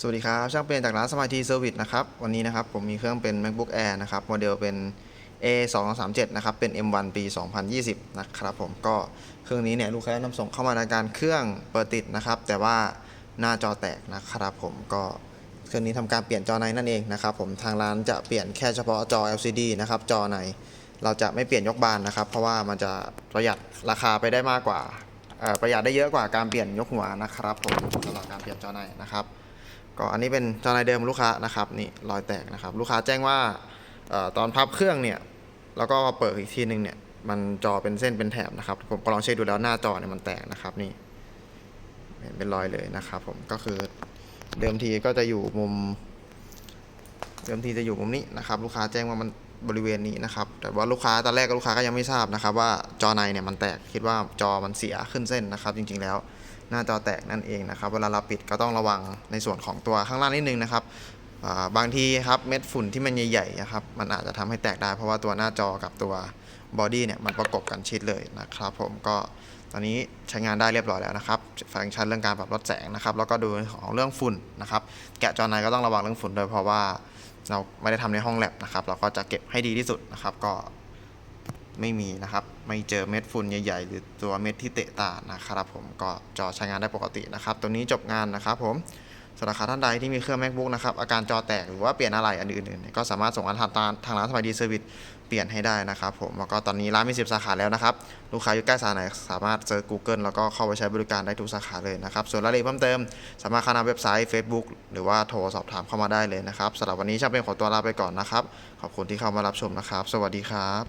สวัสดีครับ ช่างเปลี่ยนจากร้านสมาธิเซอร์วิสนะครับ วันนี้นะครับ ผมมีเครื่องเป็น macbook air นะครับ โมเดลเป็น a 2 3 7นะครับ เป็น m1 ปี 2020 นะครับผมก็เครื่องนี้เนี่ย ลูกค้านำส่งเข้ามาในการเครื่องเปิดติดนะครับ แต่ว่าหน้าจอแตกนะครับผมก็เครื่องนี้ทำการเปลี่ยนจอในนั่นเองนะครับผมทางร้านจะเปลี่ยนแค่เฉพาะจอ LCD นะครับจอในเราจะไม่เปลี่ยนยกบานนะครับ เพราะว่ามันจะประหยัดราคาไปได้มากกว่าประหยัดได้เยอะกว่าการเปลี่ยนยกหัวนะครับผมสำหรับการเปลี่ยนจอในนะครับ ก็อันนี้เป็นจอในเดิมลูกค้านะครับนี่รอยแตกนะครับ ลูกค้าแจ้งว่าออตอนพับเครื่องเนี่ยแล้วก็เปิดอีกทีนึงเนี่ยมันจอเป็นเส้นเป็นแถบนะครับ ผมก็ลองเช็คดูแล้วหน้าจอเนี่ยมันแตกนะครับนี่เห็นเป็นรอยเลยนะครับ ผมก็คือเดิมทีก็จะอยู่มุม เดิมทีจะอยู่มุมนี้นะครับ ลูกค้าแจ้งว่ามันบริเวณนี้นะครับ แต่ว่าลูกค้าตอนแรกก็ลูกค้าก็ยังไม่ทราบนะครับ ว่าจอในเนี่ยมันแตกคิดว่าจอมันเสียขึ้นเส้นนะครับ จริงๆแล้ว หน้าจอแตกนั่นเองนะครับ เวลาเราปิดก็ต้องระวังในส่วนของตัวข้างล่างนิดนึงนะครับบางทีครับเม็ดฝุ่นที่มันใหญ่ๆนะครับมันอาจจะทำให้แตกได้เพราะว่าตัวหน้าจอกับตัวบอดี้เนี่ยมันประกบกันชิดเลยนะครับผมก็ตอนนี้ใช้งานได้เรียบร้อยแล้วนะครับฟังก์ชันเรื่องการปรับลดแสงนะครับแล้วก็ดูของเรื่องฝุ่นนะครับแกะจอในก็ต้องระวังเรื่องฝุ่นโดวยเพราะว่าเราไม่ได้ทำในห้องแลบนะครับเราก็จะเก็บให้ดีที่สุดนะครับก็ ไม่มีนะครับ ไม่เจอเม็ดฝุ่นใหญ่ ๆ หรือตัวเม็ดที่เตะตานะครับผมก็จอใช้งานได้ปกตินะครับ ตัวนี้จบงานนะครับผมสำหรับท่านใดที่มีเครื่อง macbook นะครับอาการจอแตกหรือว่าเปลี่ยนอะไรอันอื่นๆก็สามารถส่งอันทางทางร้านสมัยดีเซอร์วิสเปลี่ยนให้ได้นะครับผมแล้วก็ตอนนี้ร้านมี 10 สาขาแล้วนะครับ ลูกค้าอยู่ใกล้สาขาไหนสามารถเซิร์ช Google แล้วก็เข้าไปใช้บริการได้ทุกสาขาเลยนะครับ ส่วนรายละเอียดเพิ่มเติม สามารถเข้าหน้าเว็บไซต์ Facebook หรือว่าโทรสอบถามเข้ามาได้เลยนะครับสำหรับวันนี้ช่างเป็นขอตัวลาไปก่อนนะครับขอบคุณที่เข้ามารับชมนะครับ สวัสดีครับ